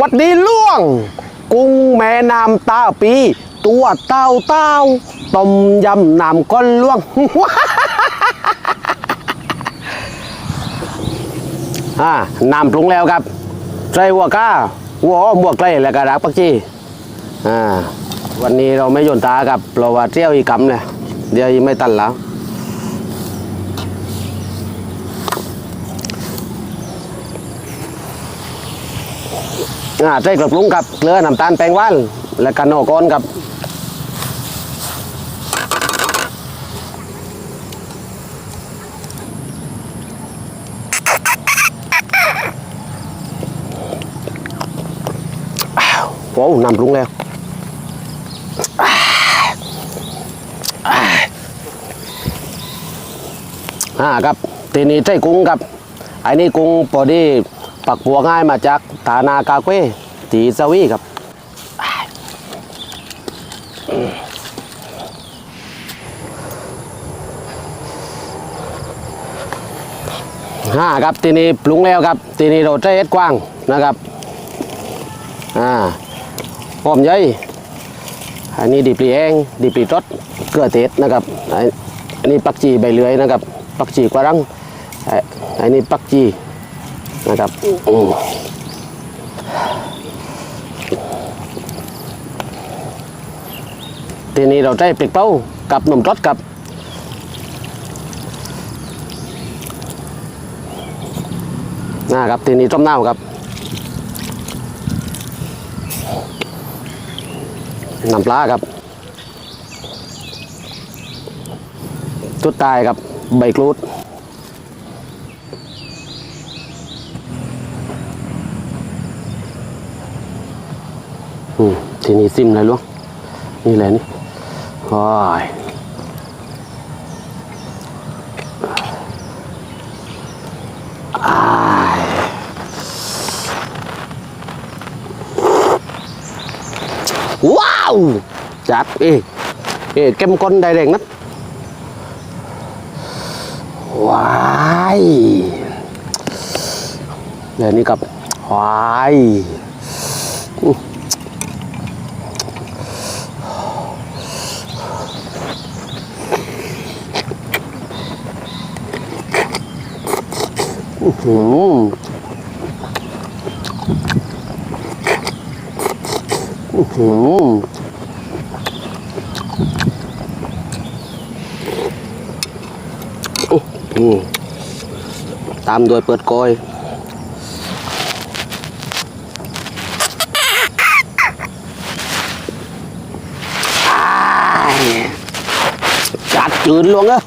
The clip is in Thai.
วัดดีล่วง กุ้งแม่น้ำตาปี ตัวเต้าเต้าต้มยำน้ำก้นล่วง อ่าน้ำปรุงแล้วครับใส่หัวก้าหัวอ้อมบวกไกลแล้วก็รักปักจีอ่าวันนี้เราไม่โยนตากับเราว่าเที่ยวอีกกำเลยเดี๋ยวไม่ตันแล้ว อ่าใส่กระปรุงกับเกลือน้ำตาลแป้งหว่านและกันโนก้อนครับอ้าวโอ้น้ำปรุงแล้วอ่าครับทีนี้ใส่กุ้งครับไอ้นี่กุ้งพอดี ปักปัวง่ายมาจากฐานากาเก้ตีสวีครับห้าครับทีนี้ปรุงแล้วครับทีนี้เราใช้เอ็ดกว้างนะครับอ่าหอมใหญ่อันนี้ดีปลีแห้งดีปลีรสเกลือเทศนะครับอันนี้ปักจีใบเลื่อยนะครับ ปักจีกวารังอันนี้ปักจี นะครับอืมทีนี้เราใช้ปลิกเป้ากับนมรสกับนะครับทีนี้ต้มเน่าครับน้ำปลาครับตุดตายครับใบกรูด อืมทีนี้ซิมเลยลูกนี่แหละนี่โอ้ยอ้ายว้าวจัดเอ้เอ้เข้มข้นได้แรงนักว้ายเดี๋ยวนี้กับว้ายอื้ออื้อหืออื้อหือ อืม ตามโดยเปิดกอยอ้ายจัดจืนลวงเอ้ย